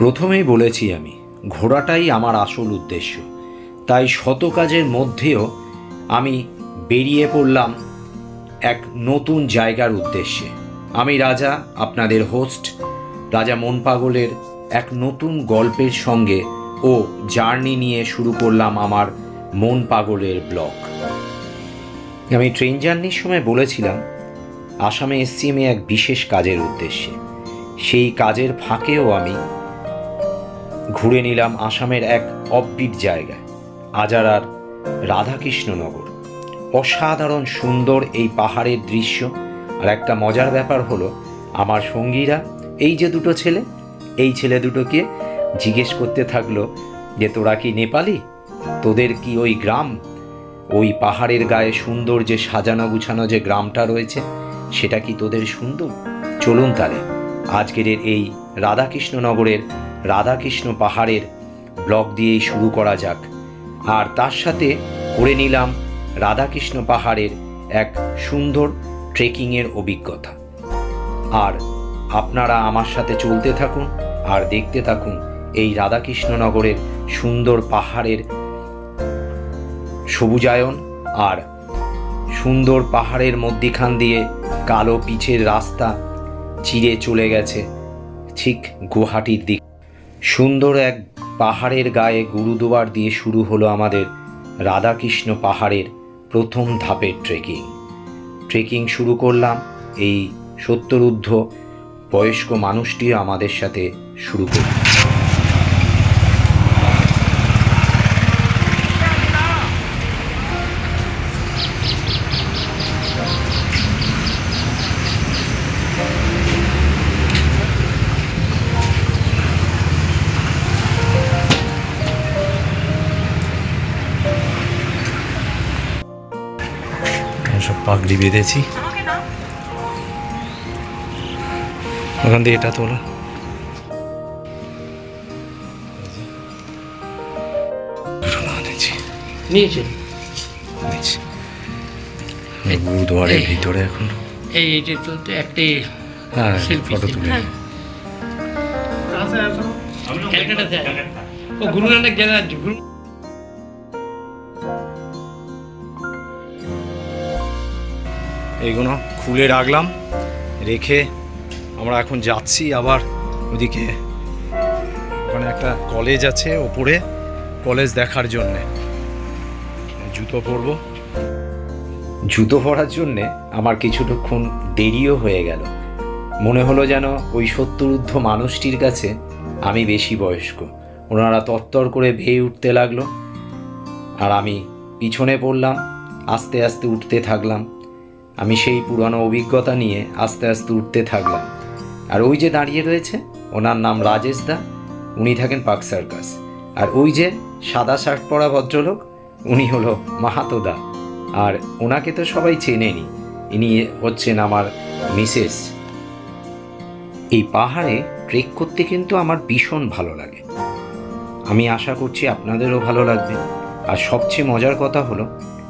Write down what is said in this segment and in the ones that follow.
প্রথমেই বলেছি আমি ঘোরাটাই আমার আসল উদ্দেশ্য। তাই শত কাজের মধ্যেও আমি বেরিয়ে পড়লাম এক নতুন জায়গার উদ্দেশ্যে। আমি রাজা, আপনাদের হোস্ট, রাজা মন পাগলের এক নতুন গল্পের সঙ্গে ও জার্নি নিয়ে শুরু করলাম আমার মন পাগলের ব্লগ। আমি ট্রেন জার্নির সময় বলেছিলাম, আসামে এসছি আমি এক বিশেষ কাজের উদ্দেশ্যে। সেই কাজের ফাঁকেও আমি ঘুরে নিলাম আসামের এক অববিট জায়গায়, আজারার রাধাকৃষ্ণনগর। অসাধারণ সুন্দর এই পাহাড়ের দৃশ্য, আর একটা মজার ব্যাপার হলো, আমার সঙ্গীরা, এই যে দুটো ছেলে, এই ছেলে দুটোকে জিজ্ঞেস করতে থাকল যে, তোরা কি নেপালি? তোদের কি ওই গ্রাম? ওই পাহাড়ের গায়ে সুন্দর যে সাজানো গুছানো যে গ্রামটা রয়েছে, সেটা কি তোদের সুন্দর? চলুন তাহলে, আজকের এই রাধাকৃষ্ণনগরের রাধাকৃষ্ণ পাহাড়ের ব্লগ দিয়েই শুরু করা যাক। আর তার সাথে করে নিলাম রাধাকৃষ্ণ পাহাড়ের এক সুন্দর ট্রেকিংয়ের অভিজ্ঞতা। আর আপনারা আমার সাথে চলতে থাকুন আর দেখতে থাকুন এই রাধাকৃষ্ণনগরের সুন্দর পাহাড়ের সবুজায়ন আর সুন্দর পাহাড়ের মধ্যিখান দিয়ে কালো পিচের রাস্তা চিরে চলে গেছে ঠিক গুহাটির দিক। সুন্দর এক পাহাড়ের গায়ে গুরুদুয়ার দিয়ে শুরু হলো আমাদের রাধাকৃষ্ণ পাহাড়ের প্রথম ধাপের ট্রেকিং ট্রেকিং শুরু করলাম, এই সত্তরুদ্ধ বয়স্ক মানুষটিও আমাদের সাথে শুরু করল। সব পাগড়ি বেঁধেছি। ওখান দিয়ে এটা তোলা। গুরুদুয়ারের ভিতরে এখন। এই একটি হ্যাঁ ফটো। তুলে হ্যাঁ। ক্যালকাটাতে ও গুরু নানক জানা গুরু এইগুলো খুলে রাখলাম, রেখে আমরা এখন যাচ্ছি আবার ওদিকে। ওখানে একটা কলেজ আছে ওপরে কলেজ দেখার জন্যে। জুতো পরবো। জুতো পরার জন্যে আমার কিছুক্ষণ দেরিও হয়ে গেল। মনে হলো যেন ওই সত্তরুদ্ধ মানুষটির কাছে আমি বেশি বয়স্ক। ওনারা তত্তর করে ভেয়ে উঠতে লাগল। আর আমি পিছনে পড়লাম, আস্তে আস্তে উঠতে থাকলাম। আমি সেই পুরানো অভিজ্ঞতা নিয়ে আস্তে আস্তে উঠতে থাকলাম। আর ওই যে দাঁড়িয়ে রয়েছে, ওনার নাম রাজেশ দা, উনি থাকেন পাক সার্কাস। আর ওই যে সাদা শার্ট পরা ভদ্রলোক, উনি হলো মাহাতো দা। আর ওনাকে তো সবাই চেনেনি, ইনি হচ্ছেন আমার মিসেস। এই পাহাড়ে ট্রেক করতে কিন্তু আমার ভীষণ ভালো লাগে। আমি আশা করছি আপনাদেরও ভালো লাগবে। আর সবচেয়ে মজার কথা হলো,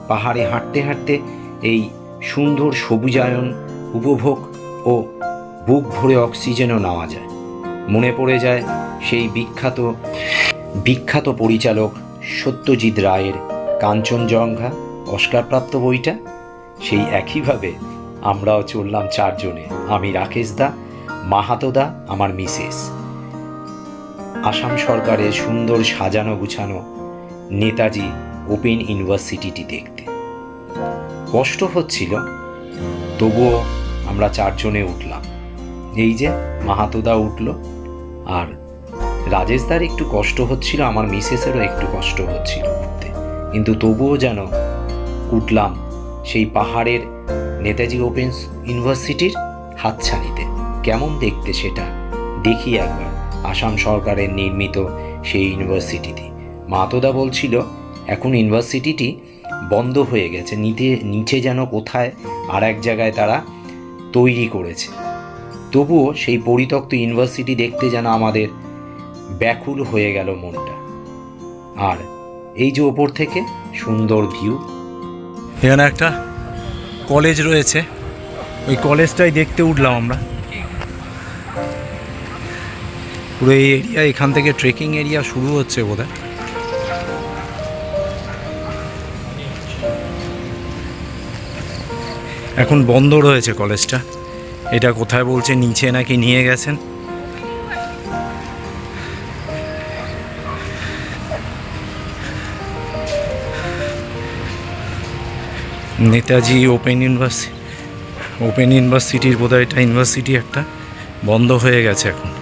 পাহাড়ে হাঁটতে হাঁটতে এই সুন্দর সবুজায়ন, উপভোগ ও বুক ভরে অক্সিজেনও নেওয়া যায়। মনে পড়ে যায় সেই বিখ্যাত বিখ্যাত পরিচালক সত্যজিৎ রায়ের কাঞ্চনজঙ্ঘা অস্কারপ্রাপ্ত বইটা। সেই একইভাবে আমরাও চললাম চারজনে, আমি রাকেশ দা মাহাতো দা, আমার মিসেস। আসাম সরকারের সুন্দর সাজানো গুছানো নেতাজি ওপেন ইউনিভার্সিটিটি দেখতে। কষ্ট হচ্ছিল, তবুও আমরা চারজনে উঠলাম। এই যে মাহাতোদা উঠল, আর রাজেশদার একটু কষ্ট হচ্ছিল, আমার মিসেসেরও একটু কষ্ট হচ্ছিল উঠতে। কিন্তু তবুও যেন উঠলাম সেই পাহাড়ের নেতাজি ওপেন ইউনিভার্সিটির হাতছানিতে। কেমন দেখতে সেটা দেখি একবার, আসাম সরকারের নির্মিত সেই ইউনিভার্সিটিটি মাতোদা বলছিল, এখন ইউনিভার্সিটিটি বন্ধ হয়ে গেছে। নিতে নিচে যেন কোথায় আর এক জায়গায় তারা তৈরি করেছে। তবুও সেই পরিত্যক্ত ইউনিভার্সিটি দেখতে যেন আমাদের ব্যাকুল হয়ে গেল মনটা। আর এই যে ওপর থেকে সুন্দর ভিউ। এখানে একটা কলেজ রয়েছে। ওই কলেজটাই দেখতে উঠলাম আমরা। পুরো এই এরিয়া এখান থেকে ট্রেকিং এরিয়া শুরু হচ্ছে বোধ এখন বন্ধ রয়েছে কলেজটা। এটা কোথায় বলছে, নিচে নাকি নিয়ে গেছেন? নেতাজি ওপেন ইউনিভার্সিটি ওপেন ইউনিভার্সিটির বোধহয় এটা ইউনিভার্সিটি একটা। বন্ধ হয়ে গেছে এখন।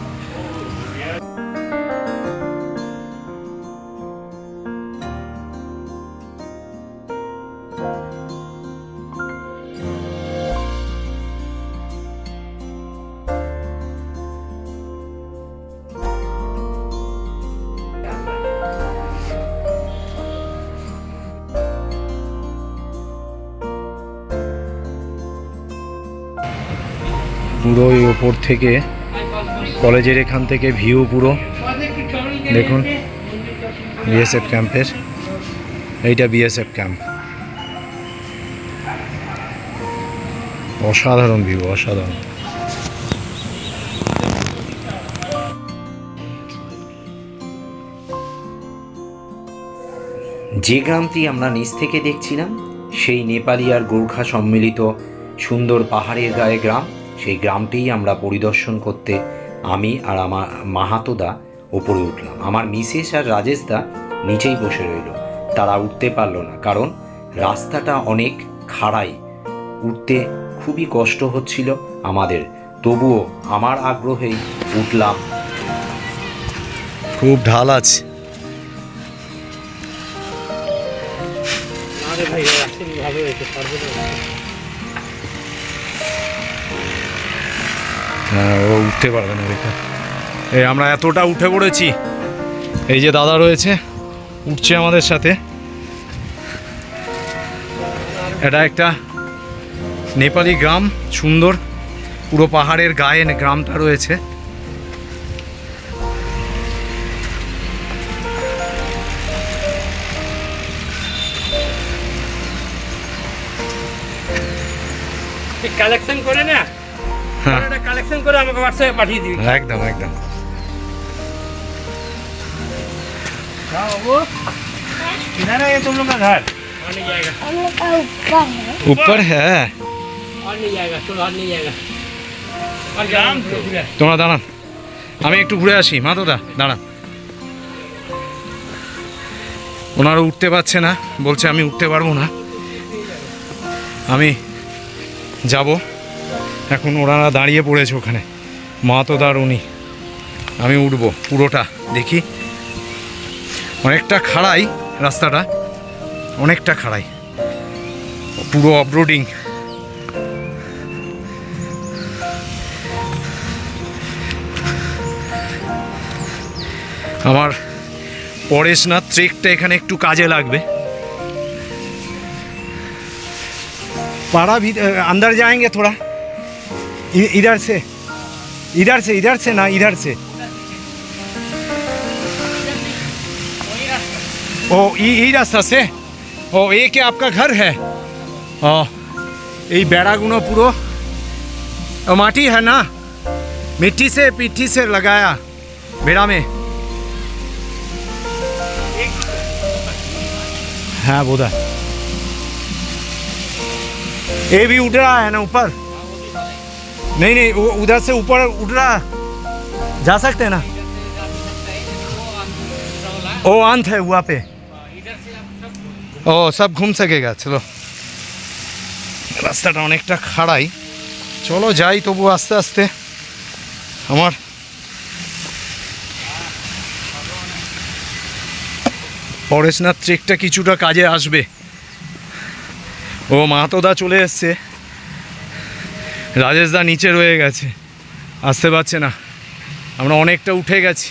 পুরো এই ওপর থেকে, কলেজের এখান থেকে ভিউ পুরো। দেখুন বিএসএফ ক্যাম্পের এইটা বিএসএফ ক্যাম্প অসাধারণ ভিউ অসাধারণ। যে গ্রামটি আমরা নিচ থেকে দেখছিলাম, সেই নেপালি আর গোর্খা সম্মিলিত সুন্দর পাহাড়ের গায়ে গ্রাম। সেই গ্রামটিই আমরা পরিদর্শন করতে আমি আর আমার মাহাতোদা ওপরে উঠলাম। আমার মিসেস আর রাজেশদা নিচেই বসে রইল। তারা উঠতে পারল না কারণ রাস্তাটা অনেক খাড়াই। উঠতে খুবই কষ্ট হচ্ছিল আমাদের। তবুও আমার আগ্রহেই উঠলাম। খুব ঢাল আছে। ভাই ভালো হয়েছে ও উঠতে পারবে না দেখা এই, আমরা এতটা উঠে পড়েছি। এই যে দাদা রয়েছে, উঠছে আমাদের সাথে। এটা একটা নেপালি গ্রাম, সুন্দর। পুরো পাহাড়ের গায়ে গ্রামটা রয়েছে। কালেকশন করে না। হ্যাঁ কালেকশন করে আমাকে হোয়াটসঅ্যাপে পাঠিয়ে দিবি একদম একদম किधर है ये तुम लोग का घर और नहीं जाएगा हम लोग का ऊपर है উপর হ্যাঁ और नहीं जाएगा चलो और नहीं जाएगा और जाम तो তোমরা দাঁড়ান আমি একটু ঘুরে আসি মাতোদা দাঁড়ান ওনারা উঠতে পারছে না বলছে আমি উঠতে পারবো না আমি যাব এখন ওনারা দাঁড়িয়ে পড়েছে ওখানে মাতোদার উনি আমি উঠবো পুরোটা দেখি অনেকটা খাড়াই রাস্তাটা অনেকটা খাড়াই পুরো অফরোডিং আমার পরেশনাথ ট্রেকটা এখানে একটু কাজে লাগবে पारा भी अंदर जाएंगे थोड़ा इ- इधर से इधर से इधर से ना इधर से ओ ये रास्ता से ओ ये क्या आपका घर है ओ ये बैरागुनो पूरा माटी है ना मिट्टी से पिट्टी से लगाया बेड़ा में हाँ बोधा ये भी उठ रहा है ना ऊपर नहीं नहीं वो उधर से ऊपर उठ रहा जा सकते हैं ना ओ अंत है वहाँ पे ও সব ঘুম সকেগা চলো রাস্তাটা অনেকটা খাড়াই চলো যাই তবু আস্তে আস্তে আমার পরেশনাথ ট্রেকটা কিছুটা কাজে আসবে ও মাতোদা চলে এসছে রাজেশদা নিচে রয়ে গেছে। আসতে পারছে না। আমরা অনেকটা উঠে গেছি।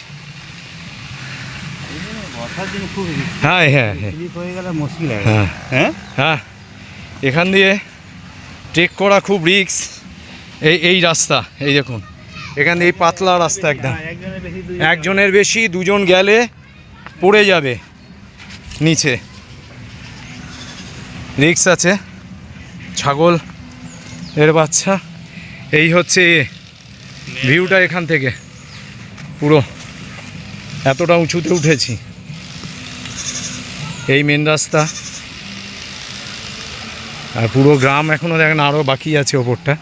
হ্যাঁ হ্যাঁ হ্যাঁ। হয়ে হয়। হ্যাঁ। হ্যাঁ? হ্যাঁ। এখান দিয়ে ট্রেক করা খুব রিক্স। এই এই রাস্তা এই দেখুন। এখান দিয়ে এই পাতলা রাস্তা একদম। একজনের বেশি একজনের বেশি দুজন গেলে পড়ে যাবে নিচে। রিক্স আছে। ছাগল এর বাচ্চা এই হচ্ছে ভিউটা এখান থেকে পুরো এতটা উঁচুতে উঠেছি এই মেন রাস্তা আর পুরো গ্রাম এখনও দেখেন আরও বাকি আছে ওপরটা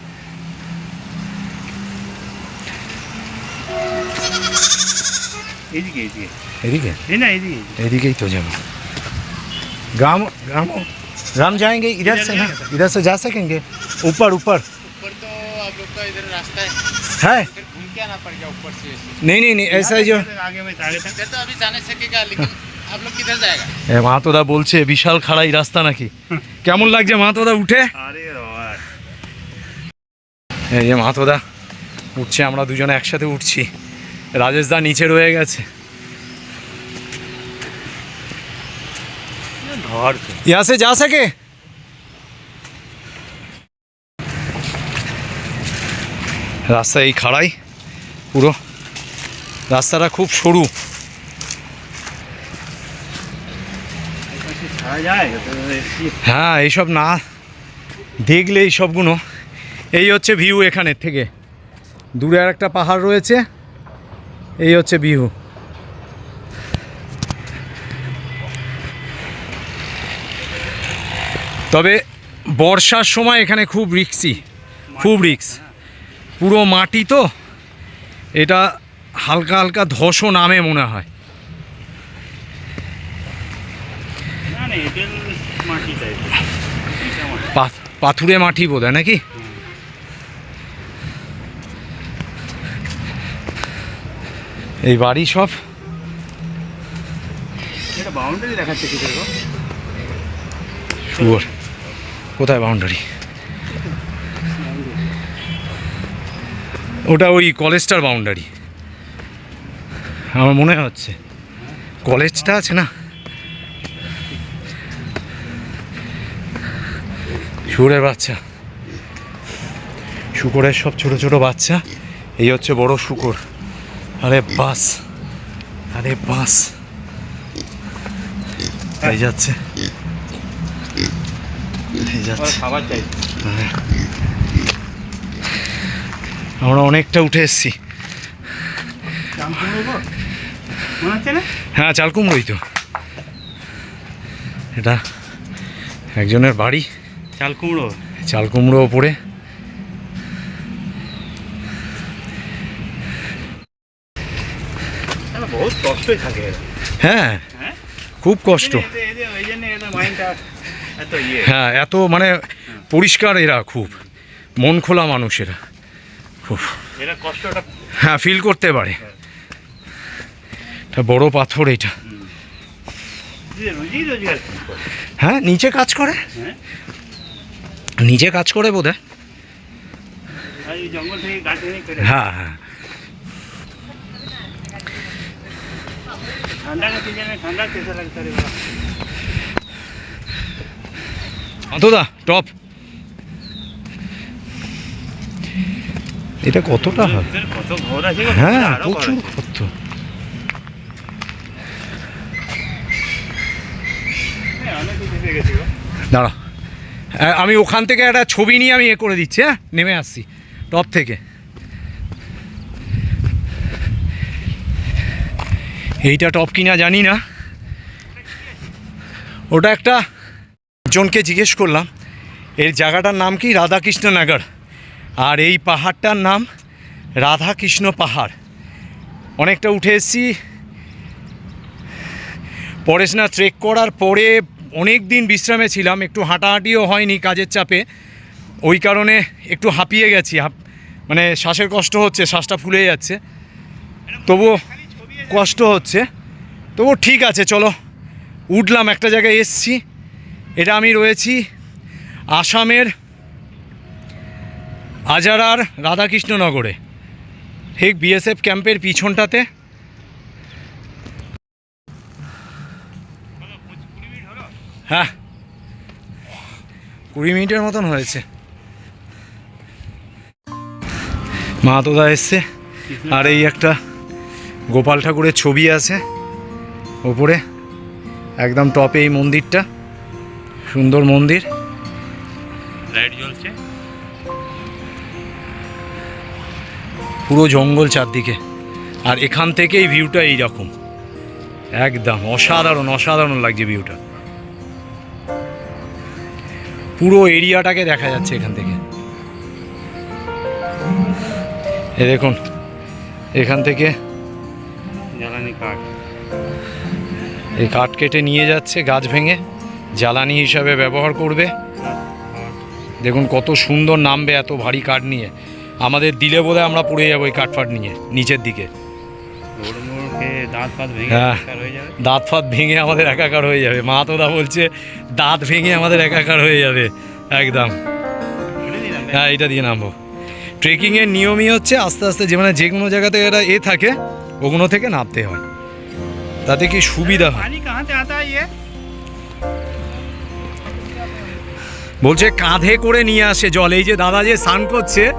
এদিকে এদিকে এদিকে এই না এদিকে এদিকেই তো যাবো ग्राम ग्राम ग्राम जाएंगे इधर से ना इधर से जा सकेंगे ऊपर ऊपर ऊपर तो आप लोग का इधर रास्ता है है फिर घूम के आना पड़ेगा ऊपर से नहीं नहीं नहीं ऐसा ही जो আগে में आगे तक इधर तो अभी जाने सकेगा लेकिन आप लोग किधर जाएगा এ মাতোদা বলছে বিশাল খাড়াই রাস্তা নাকি কেমন লাগছে মাতোদা উঠে আরে বাবা এই যে মাতোদা উঠছে আমরা দুজনে একসাথে উঠছি রাজেশ দা নিচে রয়ে গেছে ধর তো। यहाँ से जा सके রাস্তা এই খাড়াই, পুরো। রাস্তাটা খুব সরু। হ্যাঁ এইসব না দেখলে এই সবগুলো এই হচ্ছে ভিউ এখানের থেকে। দূরে আর একটা পাহাড় রয়েছে। এই হচ্ছে ভিউ। তবে বর্ষার সময় এখানে খুব রিক্সি, খুব রিক্স। পুরো মাটি তো এটা হালকা হালকা ধসও নামে মনে হয়। পাথুরে মাটি বোধ নাকি? এই বাড়ি সব? শুয়োর। কোথায় বাউন্ডারি ওটা ওই কলেজটার বাউন্ডারি আমার মনে হচ্ছে। কলেজটা আছে না? শুকুরের বাচ্চা। শুকরের সব ছোট ছোট বাচ্চা। এই হচ্ছে বড় শুকর। আরে বাস। আরে বাস। এই যাচ্ছে। এই যাচ্ছে। খাবার চাই আমরা অনেকটা উঠে এসেছি। হ্যাঁ চাল কুমড়োই তো। এটা একজনের বাড়ি। চাল কুমড়ো চাল কুমড়ো ওপরে হ্যাঁ হ্যাঁ? খুব কষ্ট। ইয়ে। হ্যাঁ এত মানে পরিষ্কার এরা খুব। মন খোলা মানুষ এরা। খুব হ্যাঁ ফিল করতে পারে। এটা বড় পাথর এটা। হ্যাঁ নিচে কাজ করে। নিচে কাজ করে বোধ হ্যাঁ হ্যাঁ। ঠান্ডা টপ এটা কতটা গো? হ্যাঁ প্রচুর। কত। দাঁড়া আমি ওখান থেকে একটা ছবি নিয়ে আমি এ করে দিচ্ছি হ্যাঁ নেমে আসছি, টপ থেকে এইটা টপ কিনা জানি না ওটা একটা জনকে জিজ্ঞেস করলাম, এর জায়গাটার নাম কি রাধাকৃষ্ণনগর আর এই পাহাড়টার নাম রাধাকৃষ্ণ পাহাড়। অনেকটা উঠে এসেছি। পরেশ না ট্রেক করার পরে অনেক দিন বিশ্রামে ছিলাম, একটু হাঁটাহাঁটিও হয়নি কাজের চাপে। ওই কারণে একটু হাঁপিয়ে গেছি মানে শ্বাসের কষ্ট হচ্ছে, শ্বাসটা ফুলে যাচ্ছে। তবুও কষ্ট হচ্ছে। তবু ঠিক আছে, চলো। উঠলাম, একটা জায়গায় এসছি। এটা আমি রয়েছি আসামের আজারার রাধাকৃষ্ণনগরে। ঠিক বিএসএফ ক্যাম্পের পিছনটাতে। হ্যাঁ। কুড়ি মিনিটের মতন হয়েছে। মা তোদা এসছে। আর এই একটা গোপাল ঠাকুরের ছবি আছে ওপরে। একদম টপে এই মন্দিরটা। সুন্দর মন্দির। লাইট জ্বলছে। পুরো জঙ্গল চারদিকে। আর এখান থেকেই ভিউটা এইরকম। একদম অসাধারণ অসাধারণ লাগছে ভিউটা পুরো এরিয়াটাকে দেখা যাচ্ছে এখান থেকে। এ দেখুন এখান থেকে জ্বালানি কাঠ। এই কাঠ কেটে নিয়ে যাচ্ছে গাছ ভেঙে জ্বালানি হিসাবে ব্যবহার করবে। দেখুন কত সুন্দর নামবে এত ভারী কাঠ নিয়ে। আমাদের দিলে বোধ আমরা পড়ে যাব ওই কাঠফাট নিয়ে নিচের দিকে। হ্যাঁ। দাঁত ফাঁত ভেঙে আমাদের একাকার হয়ে যাবে। মা তোদা বলছে দাঁত ভেঙে আমাদের একাকার হয়ে যাবে। একদম। হ্যাঁ এটা দিয়ে নামবো। ট্রেকিংয়ের নিয়মই হচ্ছে আস্তে আস্তে যে মানে যে কোনো জায়গা থেকে এটা এ থাকে ওগুলো থেকে নামতে হয়। তাতে কি সুবিধা হয়? বলছে কাঁধে করে নিয়ে আসে জল। এই যে দাদা যে স্নান করছে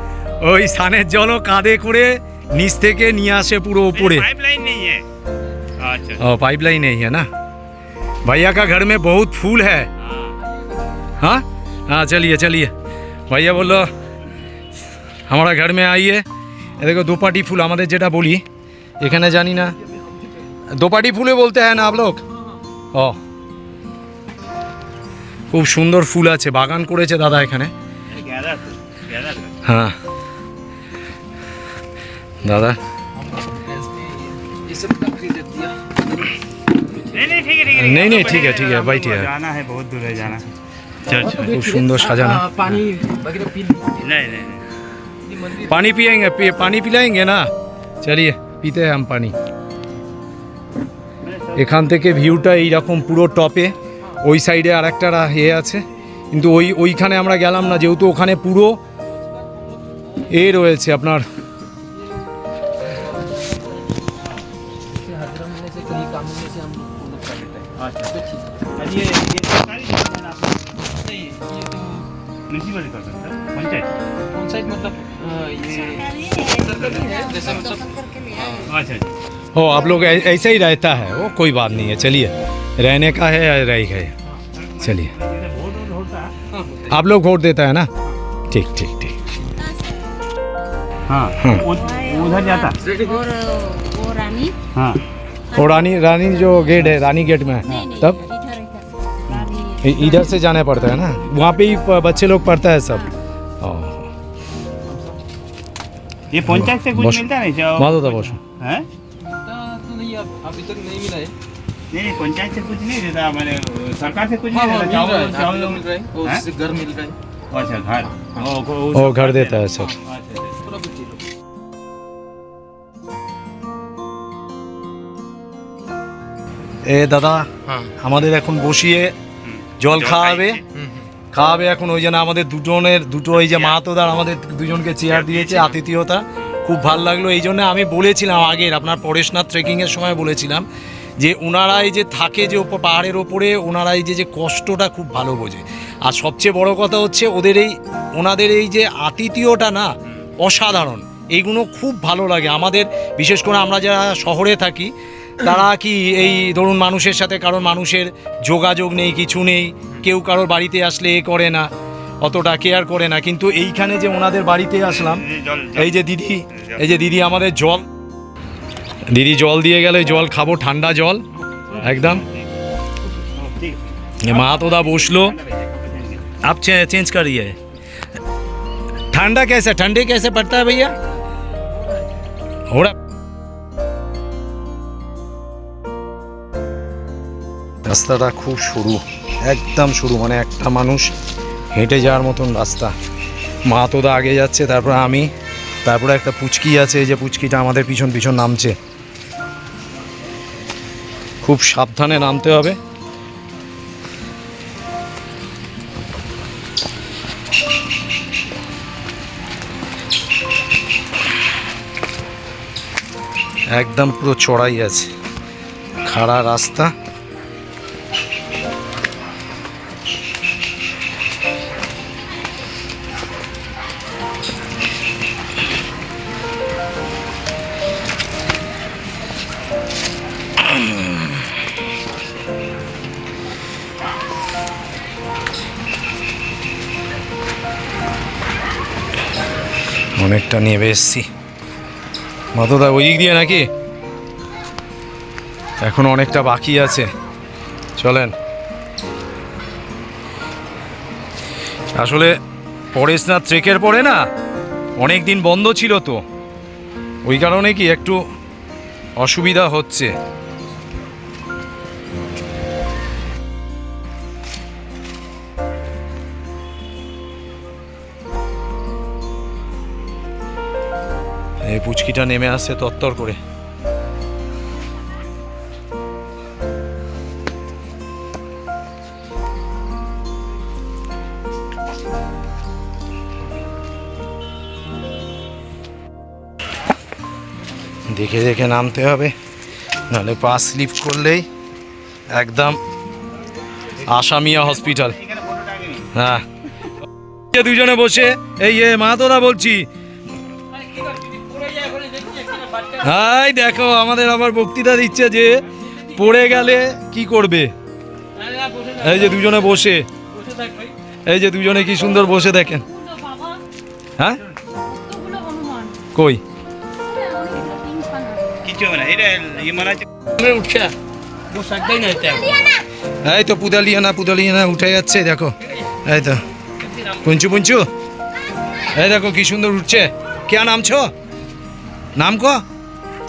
ওই স্নানের জলও কাঁধে করে নিচ থেকে নিয়ে আসে পুরো ওপরে पाइप लाइन नहीं है अच्छा ओ पाइपलाइन नहीं है ना भैया का घर में बहुत फूल है हाँ हाँ हाँ चलिए चलिए भैया बोलो हमारा घर में आइए ये देखो दोपाटी फूल আমাদের যেটা বলি এখানে জানি না দোপাটি ফুলে বলতে হ্যাঁ না आप लोग ও খুব সুন্দর ফুল আছে বাগান করেছে দাদা এখানে ग्यारह ग्यारह হ্যাঁ দাদা नहीं नहीं ठीक है ठीक है नहीं, नहीं, हम ठीक है, लोग ठीक है, हमको बैठिए। जाना है बहुत दूर है जाना चल चल খুব সুন্দর সাজানো पानी वगैरह पी नहीं नहीं नहीं पानी पिएंगे पी, पानी पिलाएंगे ना चलिए पीते हैं हम पानी এখান থেকে ভিউটা এইরকম পুরো টপে ওই সাইডে আর একটা ইয়ে আছে কিন্তু ওই ওইখানে আমরা গেলাম না যেহেতু ওখানে পুরো এ রয়েছে আপনার हाजिरा मिलने से कहीं काम मिलने से हम लोग कर लेते हैं। अच्छा। तो ठीक ये ये सरकारी है? नहीं ये तो म्यूनसिपल कर सकते हैं पंचायत? साइड मतलब ये सरकारी है जैसे मतलब अच्छा अच्छा। ओ आप लोग ऐसे ही रहता है वो कोई बात नहीं है चलिए। रहने का है या रह गए? चलिए। है हाँ। है। आप लोग वोट देता है ना? ठीक ठीक ठीक। हाँ हाँ। उधर जाता। और हाँ। और रानी रानी जो गेट है रानी गेट में। है तब? इधर से जाना पड़ता है ना? वहाँ पे ही बच्चे लोग पढ़ता है सब। ये पंचायत से कुछ मिलता नहीं माधो था बस। हैं? हाँ, तो अभी तक नहीं मिला है। नहीं पंचायत से कुछ नहीं देता मैंने सरकार से कुछ हाँ नहीं हाँ देता है चावल चावल मिल रहा है हैं? घर मिल रहा है। अच्छा घर। ओ, घर देता है सब। এ দাদা আমাদের এখন বসিয়ে জল খাওয়াবে। খাওয়াবে এখন ওই জন্য আমাদের দুজনের দুটো এই যে মাহাতোদার আমাদের দুজনকে চেয়ার দিয়েছে আতিথিয়তা। খুব ভালো লাগল। এই জন্য আমি বলেছিলাম আগের আপনার পরেশনাথ ট্রেকিংয়ের সময় বলেছিলাম যে ওনারাই যে থাকে যে ওপর পাহাড়ের ওপরে ওনারাই যে যে কষ্টটা খুব ভালো বোঝে। আর সবচেয়ে বড় কথা হচ্ছে ওদের এই ওনাদের এই যে আতিথিয়টা না অসাধারণ। এইগুলো খুব ভালো লাগে। আমাদের বিশেষ করে আমরা যারা শহরে থাকি তারা কি এই ধরুন মানুষের সাথে কারোর মানুষের যোগাযোগ নেই কিছু নেই কেউ কারোর বাড়িতে আসলে এ করে না অতটা কেয়ার করে না। কিন্তু এইখানে যে ওনাদের বাড়িতে আসলাম এই যে দিদি এই যে দিদি আমাদের জল। দিদি জল দিয়ে গেলে জল খাব ঠান্ডা জল একদম। মা তোদা বসল। আপ চেঞ্জ করিয়ে। ঠান্ডা কেসে ঠান্ডে কেসে পড়তা ভাইয়া ওরা রাস্তাটা খুব সরু, একদম সরু মানে একটা মানুষ হেঁটে যাওয়ার মতন রাস্তা। মা তোদা আগে যাচ্ছে, তারপর আমি, তারপরে একটা পুচকি আছে যে পুচকিটা আমাদের পিছন পিছন নামছে। খুব সাবধানে নামতে হবে। একদম পুরো চড়াই আছে। খাড়া রাস্তা। অনেকটা নেমে এসছি। মাতদা ওই দিক দিয়ে নাকি? এখন অনেকটা বাকি আছে। চলেন। আসলে পরেশনাথ ট্রেকের পরে না অনেক দিন বন্ধ ছিল তো। ওই কারণে কি একটু অসুবিধা হচ্ছে। এই পুচকিটা নেমে আসছে তত্তর করে। দেখে দেখে নামতে হবে, নাহলে পা স্লিপ করলেই একদম আসামিয়া হসপিটাল। হ্যাঁ। দুজনে বসে, এই এ মাতোদা বলছি হাই দেখো আমাদের আমার বক্তৃতা দিচ্ছে যে পড়ে গেলে কি করবে? এই যে দুজনে বসে। এই যে দুজনে কি সুন্দর বসে দেখেন। হ্যাঁ? কই? এই তো পুদালিয়া না পুদালিয়া না উঠে যাচ্ছে দেখো। এই তো। পুঞ্চু পুঞ্চু। এই দেখো কি সুন্দর উঠছে। কে নামছো? নাম কো